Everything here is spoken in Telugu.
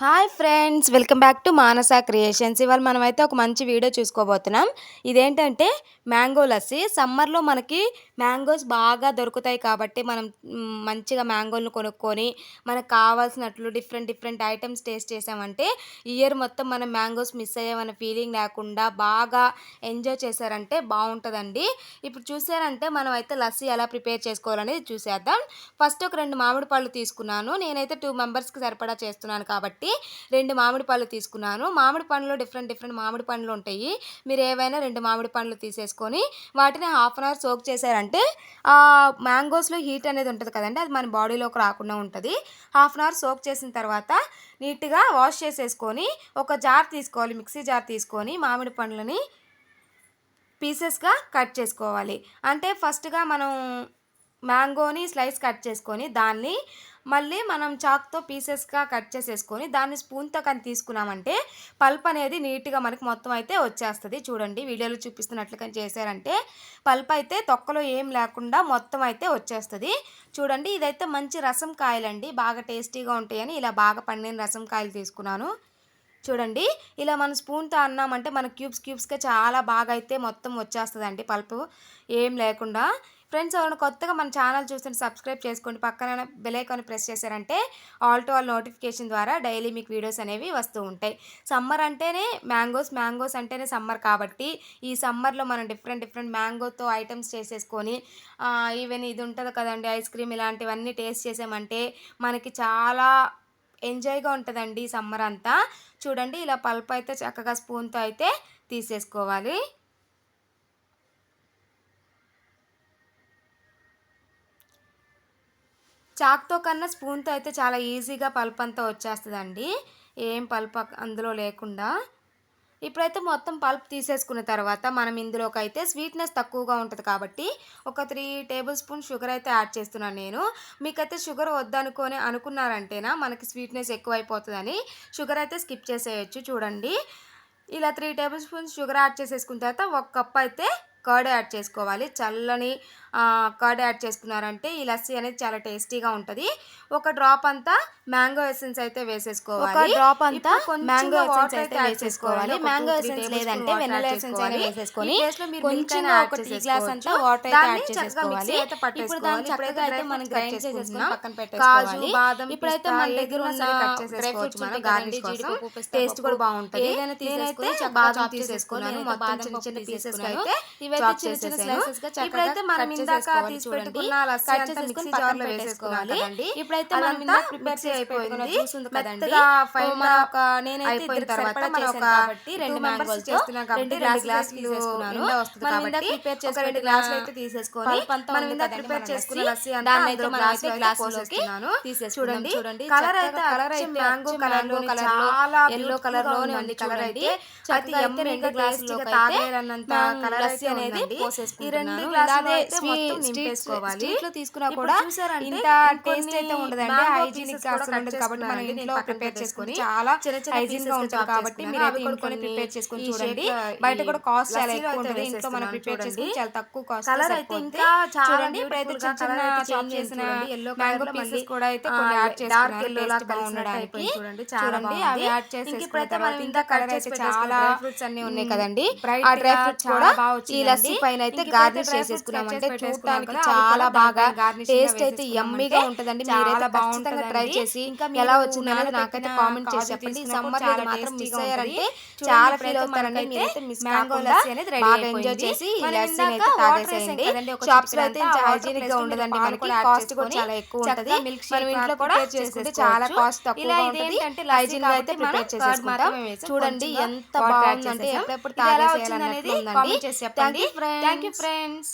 Hi friends welcome back to Manasa creations ఇవాళ మనమైతే ఒక మంచి వీడియో చూసుకోబోతున్నాం. ఇదేంటంటే మ్యాంగో లస్సీ సమ్మర్లో మనకి మ్యాంగోస్ బాగా దొరుకుతాయి కాబట్టి మనం మంచిగా మ్యాంగోలను కొనుక్కొని మనకు కావాల్సినట్లు డిఫరెంట్ డిఫరెంట్ ఐటమ్స్ టేస్ట్ చేసామంటే ఇయర్ మొత్తం మనం మ్యాంగోస్ మిస్ అయ్యామన్న ఫీలింగ్ లేకుండా బాగా ఎంజాయ్ చేశారంటే బాగుంటుందండి. ఇప్పుడు చూసారంటే మనం అయితే లస్సీ ఎలా ప్రిపేర్ చేసుకోవాలనేది చూసేద్దాం. ఫస్ట్ ఒక రెండు మామిడి పళ్ళు తీసుకున్నాను. నేనైతే టూ మెంబర్స్కి సరిపడా చేస్తున్నాను కాబట్టి రెండు మామిడి పళ్ళు తీసుకున్నాను. మామిడి పండ్లు డిఫరెంట్ డిఫరెంట్ మామిడి పండ్లు ఉంటాయి. మీరు ఏవైనా రెండు మామిడి పండ్లు తీసేసుకొని వాటిని హాఫ్ అన్ అవర్ సోక్ చేశారంటే ఆ మ్యాంగోస్లో హీట్ అనేది ఉంటుంది కదండి అది మన బాడీలోకి రాకుండా ఉంటుంది. హాఫ్ అన్ అవర్ సోక్ చేసిన తర్వాత నీట్గా వాష్ చేసేసుకొని ఒక జార్ తీసుకోవాలి మిక్సీ జార్ తీసుకొని మామిడి పండ్లని పీసెస్గా కట్ చేసుకోవాలి. అంటే ఫస్ట్గా మనం మ్యాంగోని స్లైస్ కట్ చేసుకొని దాన్ని మళ్ళీ మనం చాక్తో పీసెస్గా కట్ చేసేసుకొని దాన్ని స్పూన్తో కానీ తీసుకున్నామంటే పల్ప్ అనేది నీట్గా మనకి మొత్తం అయితే వచ్చేస్తుంది. చూడండి వీడియోలో చూపిస్తున్నట్లు కానీ చేశారంటే పల్ప్ అయితే తొక్కలో ఏం లేకుండా మొత్తం అయితే వచ్చేస్తుంది. చూడండి ఇదైతే మంచి రసం కాయలండి. బాగా టేస్టీగా ఉంటాయని ఇలా బాగా పండిన రసం కాయలు తీసుకున్నాను. చూడండి ఇలా మనం స్పూన్తో అన్నామంటే మన క్యూబ్స్ క్యూబ్స్గా చాలా బాగా అయితే మొత్తం వచ్చేస్తుందండి పల్పు. ఏం లేకుండా ఫ్రెండ్స్ ఎవరైనా కొత్తగా మన ఛానల్ చూస్తుంటే సబ్స్క్రైబ్ చేసుకోండి. పక్కన బెల్ ప్రెస్ చేశారంటే ఆల్ టు ఆల్ నోటిఫికేషన్ ద్వారా డైలీ మీకు వీడియోస్ అనేవి వస్తూ ఉంటాయి. సమ్మర్ అంటేనే మ్యాంగోస్ మ్యాంగోస్ అంటేనే సమ్మర్ కాబట్టి ఈ సమ్మర్లో మనం డిఫరెంట్ డిఫరెంట్ మ్యాంగోతో ఐటమ్స్ చేసేసుకొని ఈవెన్ ఇది ఉంటుంది కదండి ఐస్ క్రీమ్ ఇలాంటివన్నీ టేస్ట్ చేసామంటే మనకి చాలా ఎంజాయ్గా ఉంటుందండి ఈ సమ్మర్ అంతా. చూడండి ఇలా పల్ప్ అయితే చక్కగా స్పూన్తో అయితే తీసేసుకోవాలి. చాక్తో కన్నా స్పూన్తో అయితే చాలా ఈజీగా పల్ప్ అంతా వచ్చేస్తుందండి. ఏం పల్ప్ అక్- అందులో లేకుండా. ఇప్పుడైతే మొత్తం పల్ప్ తీసేసుకున్న తర్వాత మనం ఇందులోకి అయితే స్వీట్నెస్ తక్కువగా ఉంటుంది కాబట్టి ఒక త్రీ టేబుల్ స్పూన్ షుగర్ అయితే యాడ్ చేస్తున్నాను నేను. మీకైతే షుగర్ వద్దనుకొని అనుకున్నారంటేనా మనకి స్వీట్నెస్ ఎక్కువైపోతుందని షుగర్ అయితే స్కిప్ చేసేయచ్చు చూడండి. ఇలా three table spoons sugar add చేసేసుకున్న తర్వాత ఒక కప్ అయితే కర్డ్ యాడ్ చేసుకోవాలి చల్లని కర్డ్ యాడ్ చేసుకున్నారంటే ఈ లస్సీ అనేది చాలా టేస్టీగా ఉంటుంది ఒక డ్రాప్ అంతా మ్యాంగో ఎసెన్స్ అయితే వేసేసుకోవాలి ఒక డ్రాప్ అంతా మ్యాంగో ఎసెన్స్ అయితే వేసేసుకోవాలి చేసుకోవాలి. మ్యాంగో ఎసెన్స్ లేదంటే add ఎసెన్స్ అయినా. వేసేసుకొని కొంచెం ఒక టీ గ్లాస్. అంతా వాటర్ అయితే యాడ్ చేసేసుకోవాలి ఇప్పుడు. దాన్ని చక్కగా అయితే మనం గ్రైండ్ cut చేసేసుకుని చేసుకుందాం. పక్కన కాజు పెట్టేసుకోవాలి బాదం ఇప్పుడైతే మన దగ్గర ఉన్నా డ్రై ఫ్రూట్స్ మనం ఉంటాయి కదండి కోసం. టేస్ట్ కూడా బాగుంటుంది ఏదైనా తీసేసుకొని బాదం తీసేసుకున్నాను మొత్తం చిన్న చిన్న పీసెస్ అయితే ఇవైతే చిన్న చిన్న slices గా ఇప్పుడైతే మనం ఇందాక తీసి. పెట్టుకున్న లస్సీ కట్ అంతా మిక్సీ పెట్టేసుకోవాలి. వేసేసుకోవాలి ఇప్పుడైతే మనం ఇందాక మిక్సీ చేసి అయిపోయింది మెత్తగా ఫైన్ ఒక నేనైతే అయిపోయిన తర్వాత మనం ఒక రెండు మ్యాంగోలతో చేస్తున్నాం కాబట్టి రెండు గ్లాసులు గ్లాసులు వస్తుంది కాబట్టి ప్రిపేర్ ఒక రెండు గ్లాసులు అయితే తీసేసుకొని మనం ఇందాక ప్రిపేర్ చేసుకున్న లస్సీ. అంతా అందులో మనం గ్లాసులో అయితే గ్లాసులోకి. చూడండి చూడండి, కలర్ అయితే కలర్ అయితే మ్యాంగో కలర్లోనే కలర్లో చాలా ఎల్లో కలర్లోనే ఉంది కలర్. అయితే అతి అయితే రెండు తాగేయాలన్నంత మ్యాంగో కలర్ లస్సీ అయితే అనేది. ఈ రెండు పోసేసుకుంటున్నాను. గ్లాసులు ఇలాగే అయితే మొత్తం స్వీట్ నింపేసుకోవాలి స్ట్రీట్లో తీసుకున్నా కూడా ఇంత టేస్ట్ అయితే ఉండదండి హైజీనిక్ అసలు ఉండదు కాబట్టి మనం. ఇంట్లో ప్రిపేర్ చేసుకొని చాలా చిన్న చిన్న హైజీన్గా ఉంటుంది కాబట్టి. మీరు కొన్ని ప్రిపేర్ చేసుకొని చూడండి బయట కూడా కాస్ట్ చాలా ఎక్కువ ఉంటుంది ఇంట్లో మనం ప్రిపేర్ చేసుకొని. చాలా తక్కువ కాస్ట్ కలర్ అయితే ఇంకా చాలా చూడండి ఇప్పుడైతే చిన్న చిన్న చాప్ చేసిన. Yellow మ్యాంగో పీసెస్ కూడా అయితే కొన్ని యాడ్ టేస్ట్ లాగా కలిసినట్టు చూడండి, అవి. యాడ్ చేసేసుకున్న ఇప్పుడైతే మనం ఇంకా కలర్ అయితే చేసి చాలా fruits అన్నీ ఉన్నాయి కదండి ఆ డ్రై ఫ్రూట్స్ కూడా వచ్చిందండి. లస్సీ పైన అయితే గార్నిష్ dry fruits చేసేసుకున్నామంటే cut చేసి చూడటానికి చాలా బాగా టేస్ట్ అయితే యమ్మీగా ఉంటుందండి మీరైతే ఖచ్చితంగా ట్రై. చేసి ఎలా వచ్చిందనేది నాకైతే కామెంట్ చేసి చెప్పండి సమ్మర్లో చాలా మాత్రం మిస్ అయ్యారంటే. చాలా ఫీల్ అవుతారండి మీరైతే మిస్ మ్యాంగో లస్సీ అనేది బాగా ఎంజాయ్. చేసి లస్సీని అయితే తాగేసేయండి షాప్స్లో అయితే హైజీనిక్గా ఉండదండి మనకి కాస్ట్ కూడా చాలా ఎక్కువ ఉంటది మనం ఇంట్లో ప్రిపేర్ చేసుకుంటే. చాలా కాస్ట్ తక్కువగా ఉంటుంది లస్సీ హైజీన్గా అయితే ప్రిపేర్ చేసేసుకుంటాం. చూడండి ఎంత బాగుందంటే. ఎప్పుడెప్పుడు ఇది ఎలా తాగేసేయాలన్నట్లు వచ్చిందనేది ఉందండి కామెంట్ చేసి చెప్పండి. Thank you thank you friends friends